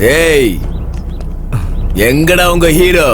ஏய் எங்கடா உங்க ஹீரோ?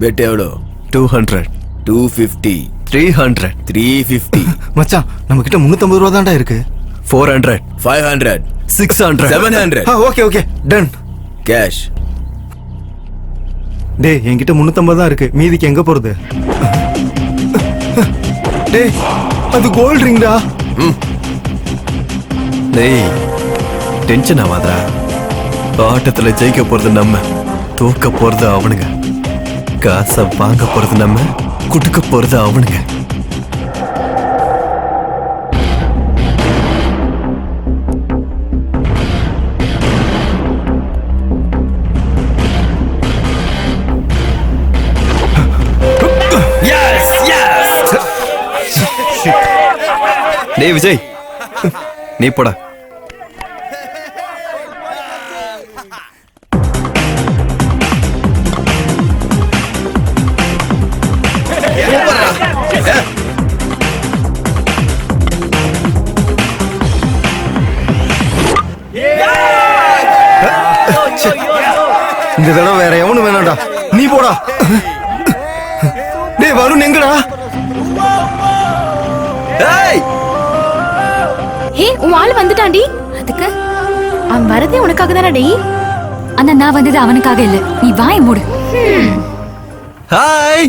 பெட் எவ்வளோ? Two hundred two fifty three hundred three fifty மச்சான் நம்ம கிட்ட முன்னூத்தம்பது ரூபா தான்டா இருக்கு. Four hundred five hundred six hundred seven hundred okay okay done cash டேய் என்கிட்ட முன்னூத்தம்பது தான் இருக்கு. மீதிக்கு எங்க போறது? டேய் அது கோல்ட் ரிங்டா டேய் டென்ஷன் ஆகாதடா ஆட்டத்துல ஜெயிக்க போறது நம்ம தூக்க போறது அவனுங்க. காசை வாங்க போறது நம்ம குடுக்க போறது அவனுங்க. டேய் விஜய். நீ போடா. இந்த தடவை வேற எவனும் வேணாம்டா. நீ போடா. டேய் வருண் எங்கடா? உன் ஆள் வந்துட்டான்டி. அதுக்கு அவன் வரதே உனக்காக தானே டேய். ஆனா நான் வந்தது அவனுக்காக இல்ல. நீ வாய மூடு. ஹாய்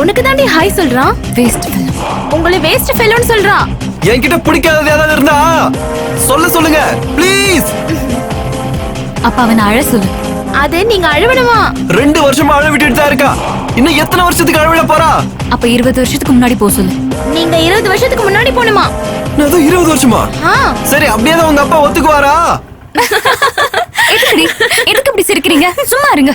உனக்கு தாண்டி ஹாய் சொல்றான். வேஸ்ட் உங்களை வேஸ்ட் ஃபெலோன்னு சொல்றான். என்கிட்ட பிடிக்காதது ஏதாவது இருந்தா சொல்ல சொல்லுங்க ப்ளீஸ் அப்ப அவனை அழ சொல்லு. அது நீங்க அழுவணுமா? ரெண்டு வருஷமா அழ விட்டுட்டு தான் இருக்கா. இன்னும் எத்தனை வருஷத்துக்கு அழ விட போறா? அப்ப இருபது வருஷத்துக்கு முன்னாடி போக சொல்லு. நீங்க இருபது வருஷத்துக்கு முன்னாடி போகணுமா? நான் ஏதோ இருபது வருஷமா? சரி அப்படியே தான் உங்க அப்பா ஒத்துக்குவாரா? எதுக்கு இப்படி சிரிக்கிறீங்க? சும்மா இருங்க.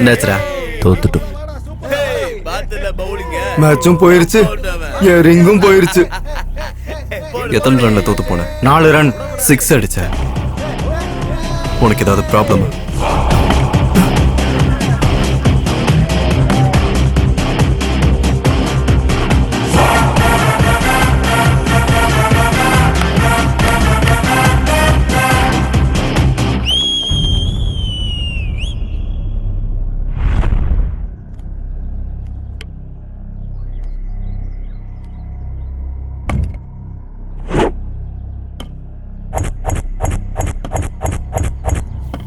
என்னாச்சுடா தோத்துட்டோம். மேட்சும் போயிருச்சு. என் ரிங்கும் போயிருச்சு. எத்தனை ரன்ல தோத்து போன? நாலு ரன் சிக்ஸ் அடிச்ச. உனக்கு ஏதாவது ப்ராப்ளமா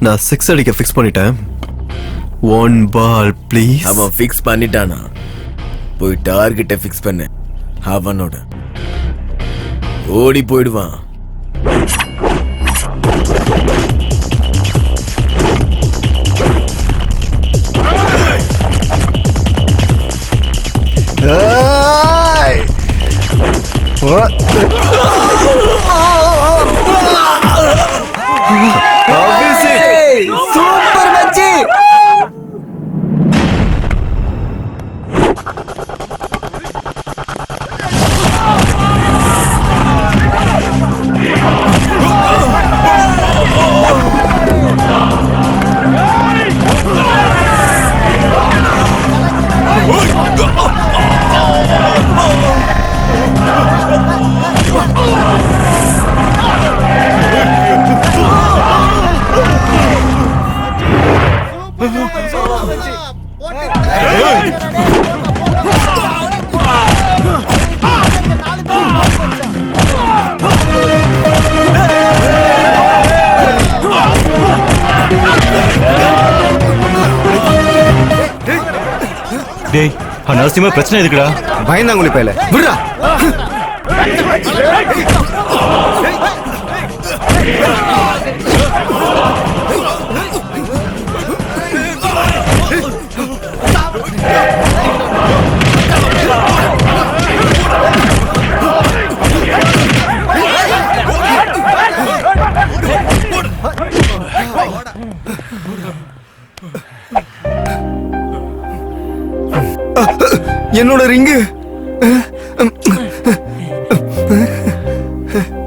நான் சிக்ஸ் அடிக்க ஃபிக்ஸ் பண்ணிட்டேன். ஒன் பால் ப்ளீஸ் அவன் ஃபிக்ஸ் பண்ணிட்டானா? போய் டார்கெட்டை ஃபிக்ஸ் பண்ணு. அவனோட. ஓடி போயிடுவான். ஏய்! நரசிம்ம பிரச்சனை எதுக்குடா பயந்தாங்குழி பையல விடுறா என்னோட ரிங்கு?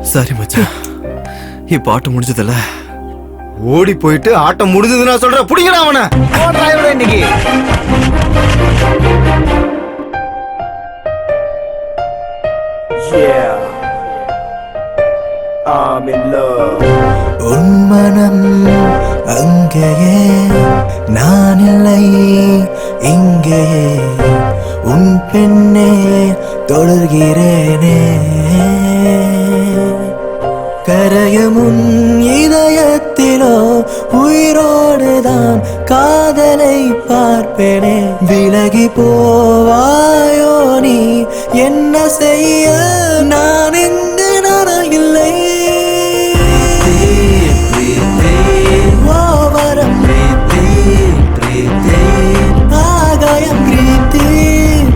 சரி மச்சான். இப்ப ஆட்டம் முடிஞ்சதில்ல ஓடி போயிட்டு ஆட்டம் முடிஞ்சது நான் சொல்றேன் புடிங்கடா அவனை. இன்னைக்கு. உன் மனம் அங்கேயே. என்ன செய்ய? நான் இங்கு நான் இல்லை. ஓவரம் ஆகாயம் பிரீத்தி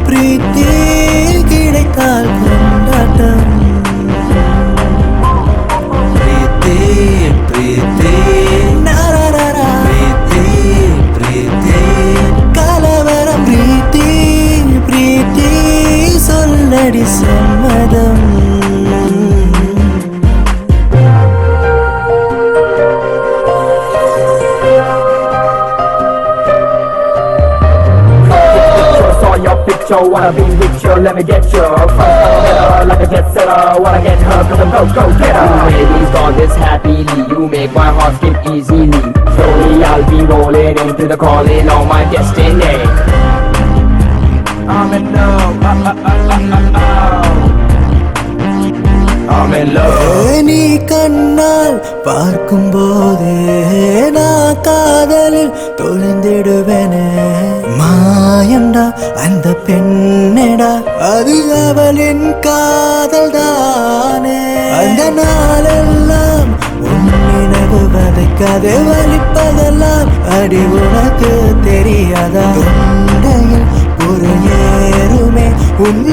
பிரீத்தி கிடைத்தால் கொண்டாட்டம். பிரீத்தி பிரீத்தி picture, wanna be with you, let me get you runner, like a jet setter, wanna get her, cause I'm go, go, get her. Ladies gone this happily, you make my heart skip easily. Slowly I'll be rolling into the calling of my destiny. I'm in love, uh, uh, uh, uh, uh, நீ கண்ணால் பார்க்கும் போதே நான் காதலில் தொழுந்திடுவேனே மாயண்டா அந்த பெண்ணடா அது அவளின் காதல் தானே அந்த நாளெல்லாம் உன்னினவு நினைவு வதைக்காதே வலிப்பதெல்லாம் அடி உனக்கு தெரியாதா? தொண்டையில் ஒரு ஏறுமே உன்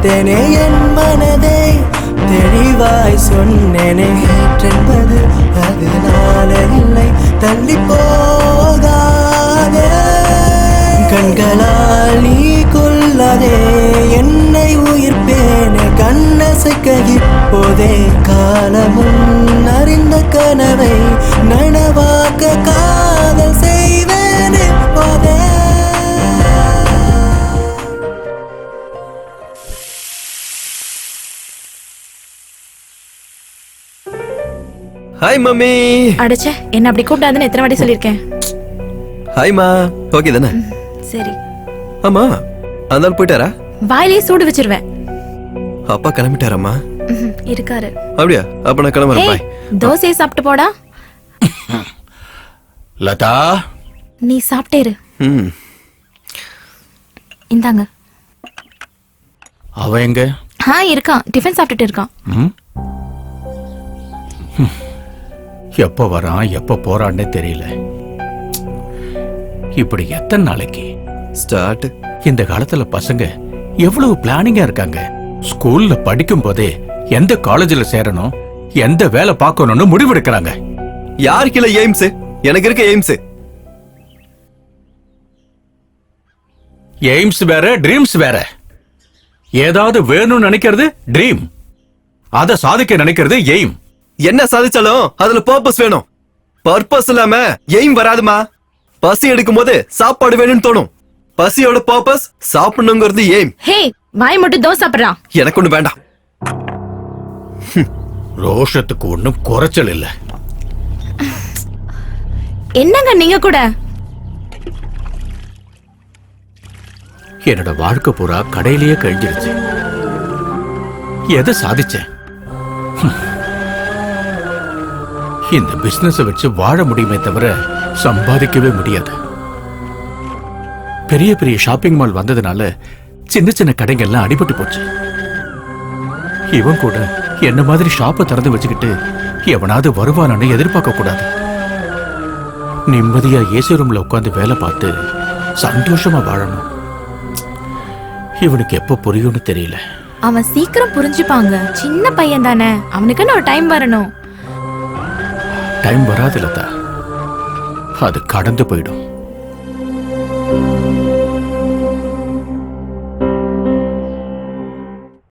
அத்தனையும் என் மனதை தெளிவாய் சொன்னேனே. ஏற்றென்பது அதனால இல்லை தள்ளி போகாதே. கண்களால் நீ கொல்லாதே என்னை உயிர்ப்பேனே. கண்ணசைக்க இப்போதே காலமும் அறிந்த கனவை நனவாக்க கா ஹாய் மம்மி அடைச்சே என்ன அப்படி கூப்பிடாதுன்னு எத்தனை வாட்டி சொல்லியிருக்கேன். ஹாய்மா ஓகே தானே? சரி. ஆமா அந்த ஆள் போயிட்டாரா? வாயிலே சூடு வச்சிருவேன். அப்பா கிளம்பிட்டாராம்மா. இருக்காரு. அப்படியா? அப்ப நான் கிளம்புறேன் பாய் தோசையை சாப்பிட்டு போடா. லதா? நீ சாப்பிட்டேரு ம். இந்தாங்க. அவ எங்க? ஆ இருக்கான். டிஃபன் சாப்பிட்டுட்டு இருக்கான். ம்? எப்ப வரான் எப்ப போறான்னே தெரியல. இப்படி எத்தனை நாளைக்கு? ஸ்டார்ட். இந்த காலத்துல பசங்க எவ்வளவு பிளானிங்கா இருக்காங்க. ஸ்கூல்ல படிக்கும் போதே எந்த காலேஜ்ல சேரணும் எந்த வேலை பார்க்கணும்னு முடிவெடுக்கிறாங்க. யாருக்கு இல்ல எய்ம்ஸ்? எனக்கு இருக்க எய்ம்ஸ். எய்ம்ஸ் வேற ட்ரீம்ஸ் வேற. ஏதாவது வேணும்னு நினைக்கிறது ட்ரீம். அதை சாதிக்க நினைக்கிறது எய்ம். என்ன சாதிச்சாலும் அதுல பர்பஸ் வேணும். பர்பஸ் இல்லாம எய்ம் வராதுமா? பசி எடுக்கும் போது சாப்பாடு வேணும்னு தோணும். பசியோட பர்பஸ் சாப்பிடணுங்கிறது எய்ம் ஹே வாய் மட்டும் தோசை சாப்பிடுறான் எனக்கு ஒண்ணு வேண்டாம். ரோஷத்துக்கு ஒண்ணும் குறைச்சல் இல்ல. என்னங்க நீங்க கூட? என்னோட வாழ்க்கை பூரா கடையிலேயே கழிஞ்சிருச்சு. எதை சாதிச்சேன்? இந்த பிசினஸ் வச்சு வாழ முடியுமே தவிர சம்பாதிக்கவே முடியாது. பெரிய பெரிய ஷாப்பிங் மால் வந்ததுனால சின்ன சின்ன கடைகள்லாம் அடிபட்டு போச்சு. இவன் கூட என்ன மாதிரி ஷாப்பை திறந்து வச்சுக்கிட்டு எவனாவது வருவானு எதிர்பார்க்க கூடாது. நிம்மதியா ஏசி ரூம்ல உட்காந்து வேலை பார்த்து சந்தோஷமா வாழணும். இவனுக்கு எப்ப புரியும்னு தெரியல. அவன் சீக்கிரம் புரிஞ்சுப்பாங்க. சின்ன பையன் தானே. அவனுக்குன்னு ஒரு டைம் வரணும். டைம் வராது லதா. அது கடந்து போயிடும்.